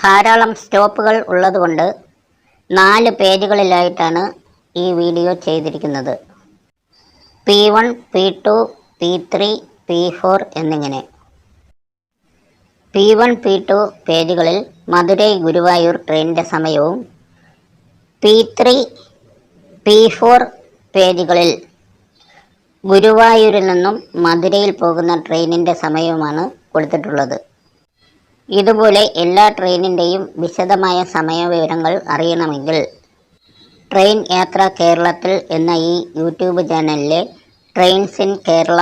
ധാരാളം സ്റ്റോപ്പുകൾ ഉള്ളതുകൊണ്ട് നാല് പേജുകളിലായിട്ടാണ് ഈ വീഡിയോ ചെയ്തിരിക്കുന്നത്. P one P two P three P four എന്നിങ്ങനെ. പി വൺ പി ടു പേജുകളിൽ മധുരൈ ഗുരുവായൂർ ട്രെയിനിന്റെ സമയവും പി ത്രീ പി ഫോർ പേജുകളിൽ ഗുരുവായൂരിൽ നിന്നും മധുരയിൽ പോകുന്ന ട്രെയിനിന്റെ സമയവുമാണ് കൊടുത്തിട്ടുള്ളത്. ഇതുപോലെ എല്ലാ ട്രെയിനിന്റെയും വിശദമായ സമയവിവരങ്ങൾ അറിയണമെങ്കിൽ ട്രെയിൻ യാത്ര കേരളത്തിൽ എന്ന ഈ യൂട്യൂബ് ചാനലിലെ ട്രെയിൻസ് ഇൻ കേരള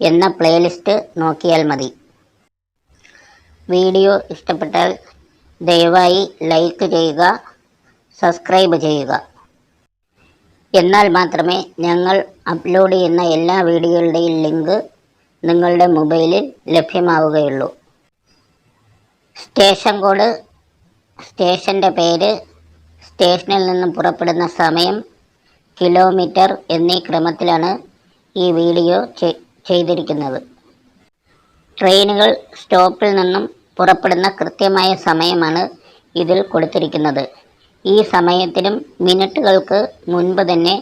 എന്ന പ്ലേലിസ്റ്റ് നോക്കിയാൽ മതി. വീഡിയോ ഇഷ്ടപ്പെട്ടാൽ ദയവായി ലൈക്ക് ചെയ്യുക സബ്സ്ക്രൈബ് ചെയ്യുക. എന്നാൽ മാത്രമേ ഞങ്ങൾ അപ്ലോഡ് ചെയ്യുന്ന എല്ലാ വീഡിയോകളുടെയും ലിങ്ക് നിങ്ങളുടെ മൊബൈലിൽ ലഭ്യമാവുകയുള്ളൂ. സ്റ്റേഷൻ കോഡ് സ്റ്റേഷന്റെ പേര് സ്റ്റേഷനിൽ നിന്നും പുറപ്പെടുന്ന സമയം കിലോമീറ്റർ എന്നീ ക്രമത്തിലാണ് ഈ വീഡിയോ ചെയ്തിരിക്കുന്നത്. ട്രെയിനുകൾ സ്റ്റോപ്പിൽ നിന്നും പുറപ്പെടുന്ന കൃത്യമായ സമയമാണ് ഇതിൽ കൊടുത്തിരിക്കുന്നത്. ഈ സമയത്തിനും മിനിറ്റുകൾക്ക് മുൻപ് തന്നെ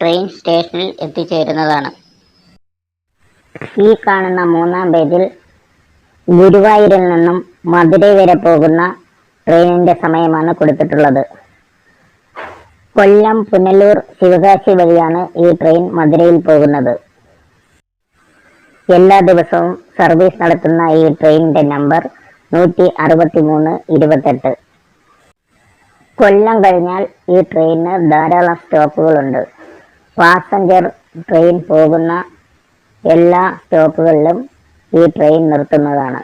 ട്രെയിൻ സ്റ്റേഷനിൽ എത്തിച്ചേരുന്നതാണ്. ഈ കാണുന്ന മൂന്നാം പേജിൽ ഗുരുവായൂരിൽ നിന്നും മധുരൈ വരെ പോകുന്ന ട്രെയിനിന്റെ സമയമാണ് കൊടുത്തിട്ടുള്ളത്. കൊല്ലം പുനലൂർ ശിവകാശി വഴിയാണ് ഈ ട്രെയിൻ മധുരയിൽ പോകുന്നത്. എല്ലാ ദിവസവും സർവീസ് നടത്തുന്ന ഈ ട്രെയിനിന്റെ നമ്പർ നൂറ്റി അറുപത്തി മൂന്ന് ഇരുപത്തെട്ട്. കൊല്ലം കഴിഞ്ഞാൽ ഈ ട്രെയിനിന് ധാരാളം സ്റ്റോപ്പുകളുണ്ട്. പാസഞ്ചർ ട്രെയിൻ പോകുന്ന എല്ലാ സ്റ്റോപ്പുകളിലും ഈ ട്രെയിൻ നിർത്തുന്നതാണ്.